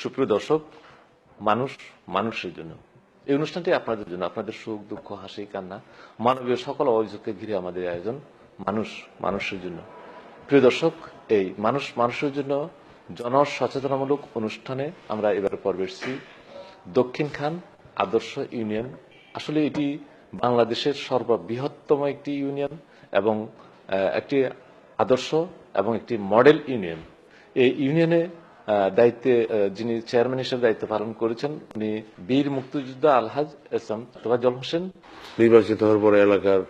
সুপ্রিয় দর্শক, মানুষ মানুষের জন্য। এই অনুষ্ঠানটি আপনাদের জন্য, আপনাদের সুখ, দুঃখ, হাসি, কান্না, মানবীয় সকল অভিযোগকে ঘিরে আমাদের আয়োজন, মানুষ মানুষের জন্য। প্রিয় দর্শক, এই মানুষ মানুষের জন্য জন সচেতনামূলক অনুষ্ঠানে আমরা এবার পর্বে এসেছি। দক্ষিণ খান আদর্শ ইউনিয়ন, আসলে এটি বাংলাদেশের সর্ববৃহত্তম একটি ইউনিয়ন এবং একটি আদর্শ এবং একটি মডেল ইউনিয়ন। এই ইউনিয়নে দায়িত্বে যিনি চেয়ারম্যান হিসেবে দায়িত্ব পালন করেছেন, উনি বীর মুক্তিযোদ্ধা আলহাজ এসএম তোফাজ্জল হোসেন। নির্বাচিত হওয়ার পরে এলাকার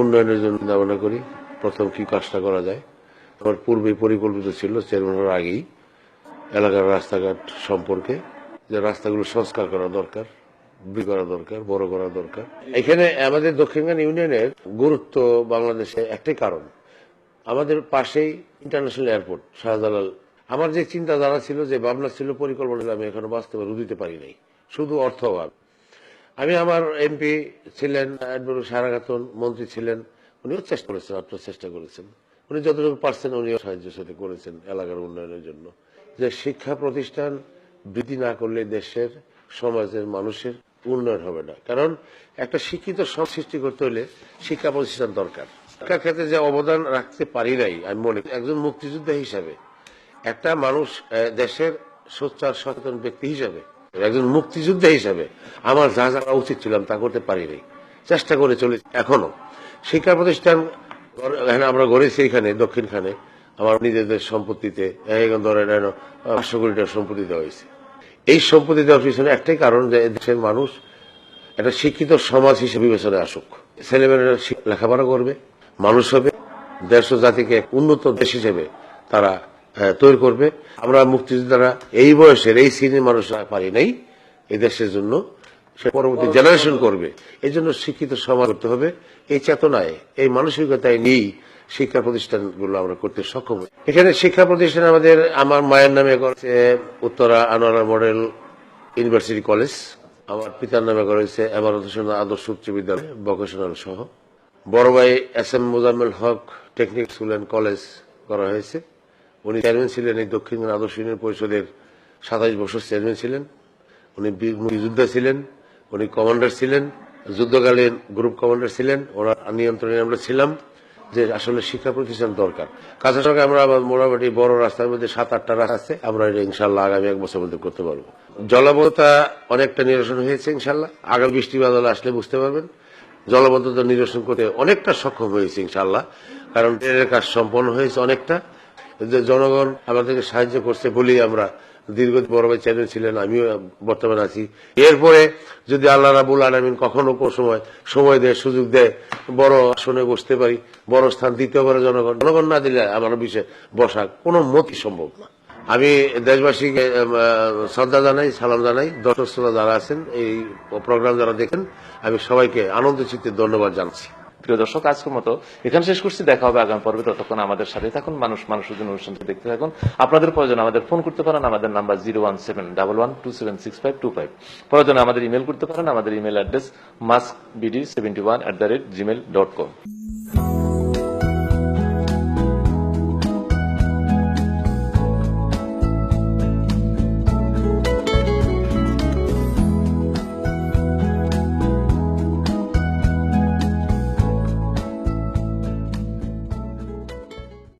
উন্নয়নের জন্য চিন্তা করি, প্রথম কি কাজটা করা যায়। আমার পূর্বে পরিকল্পিত ছিল চেয়ারম্যান হওয়ার আগেই এলাকার রাস্তাঘাট সম্পর্কে, যে রাস্তাগুলো সংস্কার করা দরকার বৃদ্ধি করা দরকার, বড় করা দরকার। এখানে আমাদের দক্ষিণখান ইউনিয়নের গুরুত্ব বাংলাদেশে একটাই কারণ। আমাদের পাশেই ইন্টারন্যাশনাল এয়ারপোর্ট শাহজালাল আমার যে চিন্তাধারা ছিল, যে ভাবনা ছিল পরিকল্পনা আমি এখনও বাস্তবে রূপ দিতে পারি নাই। শুধু অর্থ অভাব আমি আমার এমপি ছিলেন সারা খাতুন মন্ত্রী ছিলেন, উনিও চেষ্টা করেছেন, আপনার চেষ্টা করেছেন। উনি যতটুকু পারছেন, উনিও সাহায্য সাথে করেছেন এলাকার উন্নয়নের জন্য। যে শিক্ষা প্রতিষ্ঠান বৃদ্ধি না করলে দেশের, সমাজের মানুষের উন্নয়ন হবে না। কারণ একটা শিক্ষিত সমাজ সৃষ্টি করতে হলে শিক্ষা প্রতিষ্ঠান দরকার। শিক্ষা ক্ষেত্রে যে অবদান রাখতে পারি নাই, আমি মনে একজন মুক্তিযোদ্ধা হিসাবে একটা মানুষ দেশের সোচ্চার, সচেতন ব্যক্তি হিসাবে, একজন মুক্তিযোদ্ধা হিসাবে আমার যা যা উচিত ছিলাম তা করতে পারিনি চেষ্টা করে চলেছি এখনও। শিক্ষা প্রতিষ্ঠান আমরা গড়েছি এখানে, দক্ষিণখানে। আমার নিজেদের সম্পত্তিতে পাঁচশো কোটি সম্পত্তি দেওয়া হয়েছে। এই সম্পত্তি দেওয়ার পিছনে একটাই কারণ যে দেশের মানুষ একটা শিক্ষিত সমাজ হিসেবে বিবেচনায় আসুক। ছেলেমেয়েরা লেখাপড়া করবে, মানুষ হবে। দেশ জাতিকে উন্নত দেশ হিসেবে তারা তৈরি করবে। আমরা মুক্তিযোদ্ধারা এই বয়সের, এই শ্রেণির মানুষরা পারি নাই এই দেশের জন্য পরবর্তী জেনারেশন করবে। এই জন্য শিক্ষিত সমাজ করতে হবে। এই চেতনায়, এই মানসিকতায় নিয়েই শিক্ষা প্রতিষ্ঠানগুলো আমরা করতে সক্ষম। এখানে শিক্ষা প্রতিষ্ঠান আমাদের, আমার মায়ের নামে করেছে Uttara Anwara model university college. আমার পিতার নামে করেছে হোসেন আদর্শ উচ্চ বিদ্যালয় ভোকেশনাল সহ। বড় ভাই S M Mozammel Haque technical school and college করা হয়েছে। উনি চেয়ারম্যান ছিলেন, এই দক্ষিণ আদর্শ ইউনিয়ন পরিষদের সাতাইশ বছর চেয়ারম্যান ছিলেন। উনি বীর মুক্তিযোদ্ধা ছিলেন, উনি কমান্ডার ছিলেন, যুদ্ধকালীন গ্রুপ কমান্ডার ছিলেন। ওনার নিয়ন্ত্রণে আমরা ছিলাম যে আসলে শিক্ষা প্রতিষ্ঠান দরকার। কাছে সঙ্গে আমরা মোটামুটি বড় রাস্তার মধ্যে সাত আটটা রাস্তা আছে, আমরা এটা ইনশাল্লাহ আগামী এক বছর মধ্যে করতে পারব। জলবদ্ধতা অনেকটা নিরসন হয়েছে ইনশাল্লাহ আগামী বৃষ্টি বাদল আসলে বুঝতে পারবেন। জলবদ্ধতা নিরসন করতে অনেকটা সক্ষম হয়েছে ইনশাল্লাহ কারণ ট্রেনের কাজ সম্পন্ন হয়েছে অনেকটা। যে জনগণ আমাদেরকে সাহায্য করছে বলেই আমরা দীর্ঘ বড় ভাই চ্যানেল ছিলেন, আমিও বর্তমানে আছি। এরপরে যদি আল্লাহ রাবুল আলমিন কখনো কোনো সময় সময় দেয়, সুযোগ দেয়, বড় আসনে বসতে পারি, বড় স্থান দিতে পারে জনগণ। জনগণ না দিলে আমার বিষয়ে বসা কোনো মতই সম্ভব না। আমি দেশবাসীকে শ্রদ্ধা জানাই, সালাম জানাই। দর্শক শ্রোতা যারা আছেন, এই প্রোগ্রাম যারা দেখেন, আমি সবাইকে আনন্দ চিত্তে ধন্যবাদ জানাচ্ছি। প্রিয় দর্শক, আজকের মতো এখানে শেষ করছি। দেখা হবে আগামী পর্বে। ততক্ষণ আমাদের সাথে থাকুন। মানুষ মানুষের জন্য অনুষ্ঠানটি দেখতে থাকুন। আপনাদের প্রয়োজন আমাদের ফোন করতে পারেন। আমাদের number zero one seven double one two seven six five two five. প্রয়োজন আমাদের ইমেল করতে পারেন। আমাদের email address mask BD seventy one at the rate Gmail dot com